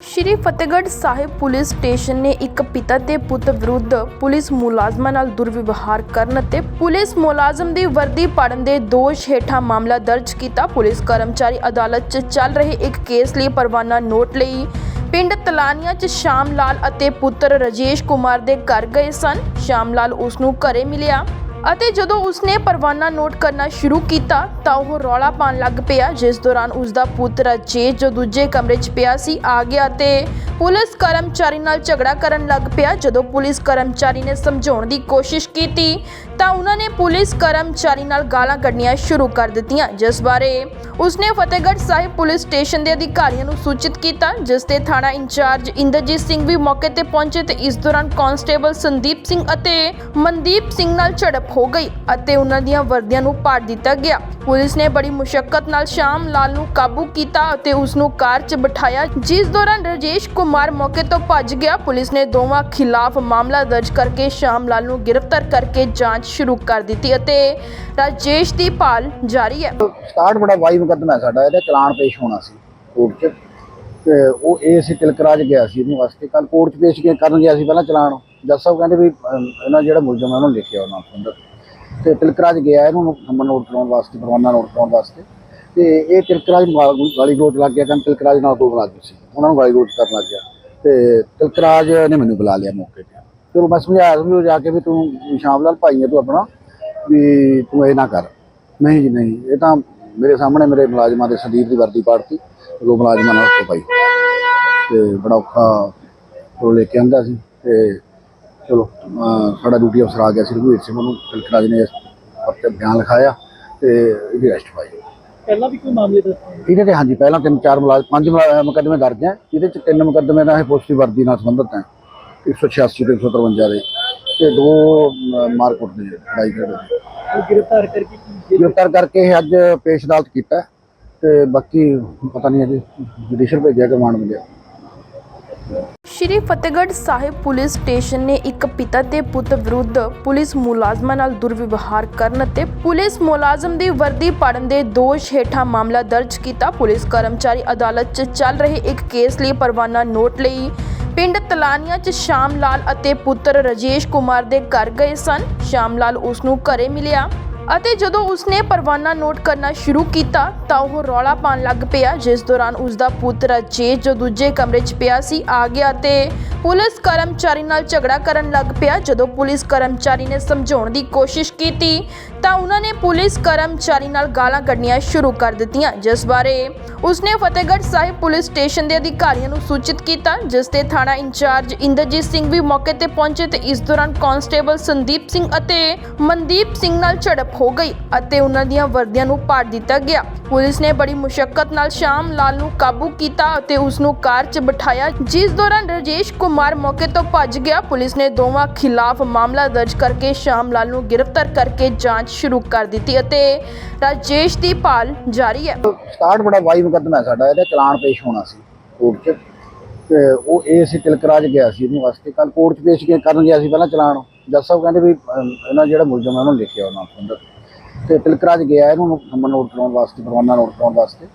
ਸ਼੍ਰੀ Fatehgarh Sahib police station ਨੇ ਇੱਕ ਪਿਤਾ ਤੇ ਪੁੱਤ ਵਿਰੁੱਧ ਪੁਲਿਸ ਮੁਲਾਜ਼ਮਾਂ ਨਾਲ ਦੁਰਵਿਵਹਾਰ ਕਰਨ ਅਤੇ ਪੁਲਿਸ ਮੁਲਾਜ਼ਮ ਦੀ ਵਰਦੀ ਪਾੜਨ ਦੇ ਦੋਸ਼ ਹੇਠਾਂ ਮਾਮਲਾ ਦਰਜ ਕੀਤਾ। ਪੁਲਿਸ ਕਰਮਚਾਰੀ ਅਦਾਲਤ 'ਚ ਚੱਲ ਰਹੇ ਇੱਕ ਕੇਸ ਲਈ ਪਰਵਾਨਾ ਨੋਟ ਲਈ। ਪਿੰਡ ਤਲਾਨੀਆਂ 'ਚ ਸ਼ਾਮ ਲਾਲ ਅਤੇ ਪੁੱਤਰ ਰਜੇਸ਼ ਕੁਮਾਰ ਦੇ ਘਰ ਗਏ ਸਨ। ਸ਼ਾਮ ਲਾਲ ਉਸ ਨੂੰ ਘਰੇ ਮਿਲਿਆ। ਅਤੇ ਜਦੋਂ ਉਸਨੇ ਪਰਵਾਨਾ ਨੋਟ ਕਰਨਾ ਸ਼ੁਰੂ ਕੀਤਾ ਤਾਂ ਉਹ ਰੌਲਾ ਪਾਉਣ ਲੱਗ ਪਿਆ, ਜਿਸ ਦੌਰਾਨ ਉਸਦਾ ਪੁੱਤ ਰਾਜੇਸ਼ ਜੋ ਦੂਜੇ ਕਮਰੇ 'ਚ ਪਿਆ ਸੀ, ਆ ਗਿਆ ਤੇ ਪੁਲਿਸ ਕਰਮਚਾਰੀ ਨਾਲ ਝਗੜਾ ਕਰਨ ਲੱਗ ਪਿਆ। ਜਦੋਂ ਪੁਲਿਸ ਕਰਮਚਾਰੀ ਨੇ ਸਮਝਾਉਣ ਦੀ ਕੋਸ਼ਿਸ਼ ਕੀਤੀ ਤਾਂ ਉਹਨਾਂ ਨੇ ਪੁਲਿਸ ਕਰਮਚਾਰੀ ਨਾਲ ਗਾਲਾਂ ਕੱਢਣੀਆਂ ਸ਼ੁਰੂ ਕਰ ਦਿੱਤੀਆਂ, ਜਿਸ ਬਾਰੇ ਉਸਨੇ ਫਤਿਹਗੜ੍ਹ ਸਾਹਿਬ ਪੁਲਿਸ ਸਟੇਸ਼ਨ ਦੇ ਅਧਿਕਾਰੀਆਂ ਨੂੰ ਸੂਚਿਤ ਕੀਤਾ, ਜਿਸ ਤੇ ਥਾਣਾ ਇੰਚਾਰਜ ਇੰਦਰਜੀਤ ਸਿੰਘ ਵੀ ਮੌਕੇ ਤੇ ਪਹੁੰਚੇ ਤੇ ਇਸ ਦੌਰਾਨ ਕਾਂਸਟੇਬਲ ਸੰਦੀਪ ਸਿੰਘ ਅਤੇ ਮਨਦੀਪ ਸਿੰਘ ਨਾਲ ਝੜਪ ਹੋ ਗਈ ਅਤੇ ਉਹਨਾਂ ਦੀਆਂ ਵਰਦੀਆਂ ਨੂੰ ਪਾੜ ਦਿੱਤਾ ਗਿਆ। ਪੁਲਿਸ ਨੇ ਬੜੀ ਮੁਸ਼ਕਲ ਨਾਲ ਸ਼ਾਮ ਲਾਲ ਨੂੰ ਕਾਬੂ ਕੀਤਾ ਅਤੇ ਉਸ ਨੂੰ ਕਾਰ 'ਚ ਬਿਠਾਇਆ, ਜਿਸ ਦੌਰਾਨ ਰਜੇਸ਼ ਕੁਮਾਰ ਮੌਕੇ ਤੋਂ ਭੱਜ ਗਿਆ। ਪੁਲਿਸ ਨੇ ਦੋਵਾਂ ਖਿਲਾਫ ਮਾਮਲਾ ਦਰਜ ਕਰਕੇ ਸ਼ਾਮ ਲਾਲ ਨੂੰ ਗ੍ਰਿਫਤਾਰ ਕਰਕੇ ਜਾਂਚ ਸ਼ੁਰੂ ਕਰ ਦਿੱਤੀ ਅਤੇ ਰਾਜੇਸ਼ ਦੀ ਭਾਲ ਜਾਰੀ ਹੈ। ਸਟਾਰਟ ਬੜਾ ਵਾਈ ਮੁਕੱਦਮਾ ਹੈ ਸਾਡਾ, ਇਹਦਾ ਚਲਾਨ ਪੇਸ਼ ਹੋਣਾ ਸੀ ਕੋਰਟ 'ਚ। ਤੇ ਉਹ ਇਹ ਸੀ ਤਿਲਕਰਾਜ ਗਿਆ ਸੀ ਇਹਦੇ ਵਾਸਤੇ ਕੱਲ ਕੋਰਟ 'ਚ ਪੇਸ਼ ਕਰਨ ਗਿਆ ਸੀ ਪਹਿਲਾਂ ਚਲਾਨ। ਜੱਜ ਸਾਹਿਬ ਕਹਿੰਦੇ ਵੀ ਅਮ, ਇਹਨਾਂ ਜਿਹੜਾ ਮੁਲਜ਼ਮ ਹੈ ਉਹਨੂੰ ਲਿਖਿਆ ਉਹਨਾਂ ਅੰਦਰ। ਤੇ ਤਿਲਕਰਾਜ ਗਿਆ ਇਹਨੂੰ ਨੰਬਰ ਨੋਟ ਕਰਾਉਣ ਵਾਸਤੇ ਪਰਵਾਨਾ ਨੋਟ ਕਰਾਉਣ ਵਾਸਤੇ। ਤੇ ਇਹ ਤਿਲਕਰਾਜ ਨੂੰ ਗਾਲੀ ਗਲੋਚ ਲੱਗ ਗਿਆ ਕਹਿੰਦੇ ਤਿਲਕਰਾਜ ਨਾਲ ਦੋ ਲੱਗ ਸੀ। ਉਹਨਾਂ ਨੂੰ ਗਾਲੀ ਗਲੋਚ ਕਰਨ ਲੱਗ ਗਿਆ। ਤੇ ਤਿਲਕਰਾਜ ਨੇ ਮੈਨੂੰ ਬੁਲਾ ਲਿਆ ਮੌਕੇ ਤੇ। ਚਲੋ ਮੈਂ ਸਮਝਾਇਆ ਸਮਝੋ ਜਾ ਕੇ ਵੀ ਤੂੰ ਸ਼ਾਮ ਲਾਲ ਭਾਈ ਹੈ ਤੂੰ ਆਪਣਾ ਵੀ ਤੂੰ ਇਹ ਨਾ ਕਰ। ਨਹੀਂ ਜੀ ਨਹੀਂ ਇਹ ਤਾਂ ਮੇਰੇ ਸਾਹਮਣੇ ਮੇਰੇ ਮੁਲਾਜ਼ਮਾਂ ਦੇ ਸੰਦੀਪ ਦੀ ਵਰਦੀ ਪਾੜਤੀ ਉਹ ਮੁਲਾਜ਼ਮਾਂ ਨਾਲ ਹੱਥੋਂ ਪਾਈ। ਤੇ ਬੜਾ ਔਖਾ ਉਹ ਲੈ ਕੇ ਆਂਦਾ ਸੀ। ਤੇ ਚਲੋ ਸਾਡਾ ਡਿਊਟੀ ਅਫਸਰ ਆ ਗਿਆ ਸੀ ਰਘੁਵੀਰ ਸਿੰਘ ਉਹਨੂੰ ਕਲਕਰਾਜ ਨੇ ਪੱਤੇ ਬਿਆਨ ਲਿਖਾਇਆ ਤੇ ਇਹਦੀ ਅਰੈਸਟ ਪਾਈ। ਪਹਿਲਾਂ ਵੀ ਕੋਈ ਮਾਮਲੇ ਦੱਸੇ ਇਹਦੇ ਤੇ ਹਾਂਜੀ ਪਹਿਲਾਂ ਤਿੰਨ ਚਾਰ ਮੁਲਾਜ਼ਮ ਪੰਜ ਮੁਕੱਦਮੇ ਦਰਜ ਹੈ ਜਿਹਦੇ ਚ ਤਿੰਨ ਮੁਕੱਦਮੇ ਦਾ ਇਹ ਪੁਲਿਸ ਵਰਦੀ ਨਾਲ ਸੰਬੰਧਿਤ ਹੈ 186 ਤੇ 153 ਦੇ ਤੇ ਦੋ ਮਾਰਕੁੱਟ ਦੇ ਲੜਾਈ ਝਗੜੇ ਦੇ। ਉਹ ਗ੍ਰਿਫਤਾਰ ਕਰਕੇ ਗ੍ਰਿਫਤਾਰ ਕਰਕੇ ਇਹ ਅੱਜ ਪੇਸ਼ ਅਦਾਲਤ ਕੀਤਾ ਤੇ ਬਾਕੀ ਪਤਾ ਨਹੀਂ ਅਜੇ ਜੁਡੀਸ਼ੀਅਲ ਭੇਜਿਆ ਕਿ ਮਾਨ ਮਿਲਿਆ। ਸ਼੍ਰੀ ਫਤਿਹਗੜ੍ਹ ਸਾਹਿਬ ਪੁਲਿਸ ਸਟੇਸ਼ਨ ਨੇ ਇੱਕ ਪਿਤਾ ਤੇ ਪੁੱਤ ਵਿਰੁੱਧ ਪੁਲਿਸ ਮੁਲਾਜ਼ਮਾਂ ਨਾਲ ਦੁਰਵਿਵਹਾਰ ਕਰਨ ਅਤੇ ਪੁਲਿਸ ਮੁਲਾਜ਼ਮ ਦੀ ਵਰਦੀ ਪਾੜਨ ਦੇ ਦੋਸ਼ ਹੇਠਾਂ ਮਾਮਲਾ ਦਰਜ ਕੀਤਾ। ਪੁਲਿਸ ਕਰਮਚਾਰੀ ਅਦਾਲਤ 'ਚ ਚੱਲ ਰਹੇ ਇੱਕ ਕੇਸ ਲਈ ਪਰਵਾਨਾ ਨੋਟ ਲਈ। ਪਿੰਡ ਤਲਾਨੀਆਂ 'ਚ ਸ਼ਾਮ ਲਾਲ ਅਤੇ ਪੁੱਤਰ ਰਜੇਸ਼ ਕੁਮਾਰ ਦੇ ਘਰ ਗਏ ਸਨ। ਸ਼ਾਮ ਲਾਲ ਉਸ ਨੂੰ ਘਰੇ ਮਿਲਿਆ। ਅਤੇ ਜਦੋਂ ਉਸਨੇ ਪਰਵਾਨਾ ਨੋਟ ਕਰਨਾ ਸ਼ੁਰੂ ਕੀਤਾ ਤਾਂ ਉਹ ਰੌਲਾ ਪਾਉਣ ਲੱਗ ਪਿਆ। ਜਿਸ ਦੌਰਾਨ ਉਸਦਾ ਪੁੱਤ ਰਾਜੇਸ਼ ਜੋ ਦੂਜੇ ਕਮਰੇ 'ਚ ਪਿਆ ਸੀ, ਆ ਗਿਆ ਤੇ ਪੁਲਿਸ ਕਰਮਚਾਰੀ ਨਾਲ ਝਗੜਾ ਕਰਨ ਲੱਗ ਪਿਆ। ਜਦੋਂ ਪੁਲਿਸ ਕਰਮਚਾਰੀ ਨੇ ਸਮਝਾਉਣ ਦੀ ਕੋਸ਼ਿਸ਼ ਕੀਤੀ ਤਾਂ ਉਹਨਾਂ ਨੇ ਪੁਲਿਸ ਕਰਮਚਾਰੀ ਨਾਲ ਗਾਲਾਂ ਕੱਢਣੀਆਂ ਸ਼ੁਰੂ ਕਰ ਦਿੱਤੀਆਂ। ਜਿਸ ਬਾਰੇ ਉਸਨੇ ਫਤਿਹਗੜ੍ਹ ਸਾਹਿਬ ਪੁਲਿਸ ਸਟੇਸ਼ਨ ਦੇ ਅਧਿਕਾਰੀਆਂ ਨੂੰ ਸੂਚਿਤ ਕੀਤਾ, ਜਿਸ ਤੇ ਥਾਣਾ ਇੰਚਾਰਜ ਇੰਦਰਜੀਤ ਸਿੰਘ ਵੀ ਮੌਕੇ ਤੇ ਪਹੁੰਚੇ ਤੇ ਇਸ ਦੌਰਾਨ ਕਾਂਸਟੇਬਲ ਸੰਦੀਪ ਸਿੰਘ ਅਤੇ ਮਨਦੀਪ ਸਿੰਘ ਨਾਲ ਝੜਪ ਹੋ ਗਈ ਅਤੇ ਉਹਨਾਂ ਦੀਆਂ ਵਰਦੀਆਂ ਨੂੰ ਪਾੜ ਦਿੱਤਾ ਗਿਆ। ਪੁਲਿਸ ਨੇ ਬੜੀ ਮੁਸ਼ਕਲ ਨਾਲ ਸ਼ਾਮ ਲਾਲ ਨੂੰ ਕਾਬੂ ਕੀਤਾ ਅਤੇ ਉਸ ਨੂੰ ਕਾਰ 'ਚ ਬਿਠਾਇਆ। ਜਿਸ ਦੌਰਾਨ ਰਜੇਸ਼ ਕੁਮਾਰ ਮੌਕੇ ਤੋਂ ਭੱਜ ਗਿਆ। ਪੁਲਿਸ ਨੇ ਦੋਵਾਂ ਖਿਲਾਫ ਮਾਮਲਾ ਦਰਜ ਕਰਕੇ ਸ਼ਾਮ ਲਾਲ ਨੂੰ ਗ੍ਰਿਫਤਾਰ ਕਰਕੇ ਜਾਂਚ ਸ਼ੁਰੂ ਕਰ ਦਿੱਤੀ ਅਤੇ ਰਾਜੇਸ਼ ਦੀ ਭਾਲ ਜਾਰੀ ਹੈ। ਸਟਾਰਟ ਬੜਾ ਵਾਈ ਮੁਕੱਦਮਾ ਸਾਡਾ। ਇਹਦਾ ਚਲਾਨ ਪੇਸ਼ ਹੋਣਾ ਸੀ ਕੋਰਟ 'ਚ। ਤੇ ਉਹ ਇਹ ਸੀ ਤਿਲਕਰਾਜ ਗਿਆ ਸੀ ਇਹਦੇ ਵਾਸਤੇ। ਕੱਲ ਕੋਰਟ 'ਚ ਪੇਸ਼ ਕਰਨ ਗਿਆ ਸੀ ਪਹਿਲਾਂ ਚਲਾਨ? ਜੱਜ ਸਾਹਿਬ ਕਹਿੰਦੇ ਵੀ ਅਮ, ਇਹਨਾਂ ਜਿਹੜਾ ਮੁਲਜ਼ਮ ਹੈ ਉਹਨੂੰ ਲਿਖਿਆ ਉਹਨਾਂ ਅੰਦਰ ਤੇ ਤਿਲਕਰਾਜ ਗਿਆ ਇਹਨੂੰ ਨੰਬਰ ਨੋਟ ਕਰਾਉਣ ਵਾਸਤੇ ਪਰਵਾਨਾ ਨੋਟ ਕਰਾਉਣ ਵਾਸਤੇ।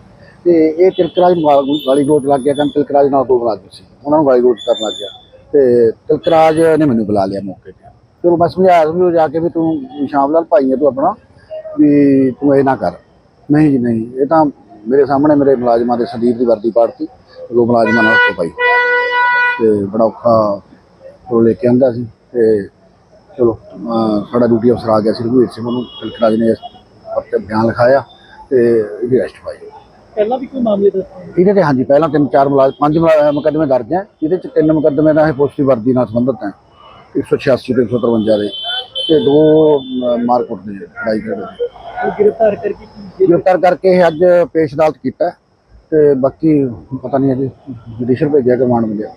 ਤੇ ਇਹ ਤਿਲਕਰਾਜ ਨੂੰ ਗਾਲੀ ਗਲੋਚ ਲੱਗ ਗਿਆ ਕਹਿੰਦੇ ਤਿਲਕਰਾਜ ਨਾਲ ਦੋ ਮੁਲਾਜ਼ਮ ਸੀ। ਉਹਨਾਂ ਨੂੰ ਗਾਲੀ ਗਲੋਚ ਕਰਨ ਲੱਗ ਗਿਆ। ਤੇ ਤਿਲਕਰਾਜ ਨੇ ਮੈਨੂੰ ਬੁਲਾ ਲਿਆ ਮੌਕੇ ਤੇ। ਚਲੋ ਮੈਂ ਸਮਝਾਇਆ ਸਮਝੋ ਜਾ ਕੇ ਵੀ ਤੂੰ ਸ਼ਾਮ ਲਾਲ ਭਾਈ ਹੈ ਤੂੰ ਆਪਣਾ ਵੀ ਤੂੰ ਇਹ ਨਾ ਕਰ। ਨਹੀਂ ਜੀ ਨਹੀਂ ਇਹ ਤਾਂ ਮੇਰੇ ਸਾਹਮਣੇ ਮੇਰੇ ਮੁਲਾਜ਼ਮਾਂ ਦੇ ਸੰਦੀਪ ਦੀ ਵਰਦੀ ਪਾੜਤੀ ਉਹ ਮੁਲਾਜ਼ਮਾਂ ਨਾਲ ਹੱਥੋਂ ਪਾਈ। ਤੇ ਬੜਾ ਔਖਾ ਉਹ ਲੈ ਕੇ ਆਂਦਾ ਸੀ ਤੇ ਚਲੋ ਸਾਡਾ ਡਿਊਟੀ ਅਫਸਰ ਆ ਗਿਆ ਸੀ ਰਘੁਵੀਰ ਸਿੰਘ ਉਹਨੂੰ ਕਲਕਰਾਜ ਨੇ ਪੱਤੇ ਬਿਆਨ ਲਿਖਾਇਆ ਤੇ ਇਹਦੀ ਅਰੈਸਟ ਪਾਈ। ਪਹਿਲਾਂ ਵੀ ਕੋਈ ਮਾਮਲੇ ਦੱਸੇ ਇਹਦੇ ਤੇ ਹਾਂਜੀ ਪਹਿਲਾਂ ਤਿੰਨ ਚਾਰ ਮੁਲਾਜ਼ਮ ਪੰਜ ਮੁਕੱਦਮੇ ਦਰਜ ਹੈ ਜਿਹਦੇ ਚ ਤਿੰਨ ਮੁਕੱਦਮੇ ਦਾ ਇਹ ਪੁਲਿਸ ਦੀ ਵਰਦੀ ਨਾਲ ਸੰਬੰਧਿਤ ਹੈ 186 ਤੇ 153 ਦੇ ਤੇ ਦੋ ਮਾਰਕੁੱਟ ਦੇ ਲੜਾਈ ਝਗੜੇ ਦੇ। ਉਹ ਗ੍ਰਿਫਤਾਰ ਕਰਕੇ ਗ੍ਰਿਫਤਾਰ ਕਰਕੇ ਇਹ ਅੱਜ ਪੇਸ਼ ਅਦਾਲਤ ਕੀਤਾ ਤੇ ਬਾਕੀ ਪਤਾ ਨਹੀਂ ਅਜੇ ਜੁਡੀਸ਼ੀਅਲ ਭੇਜਿਆ ਕਿ ਮਾਨ ਮਿਲਿਆ।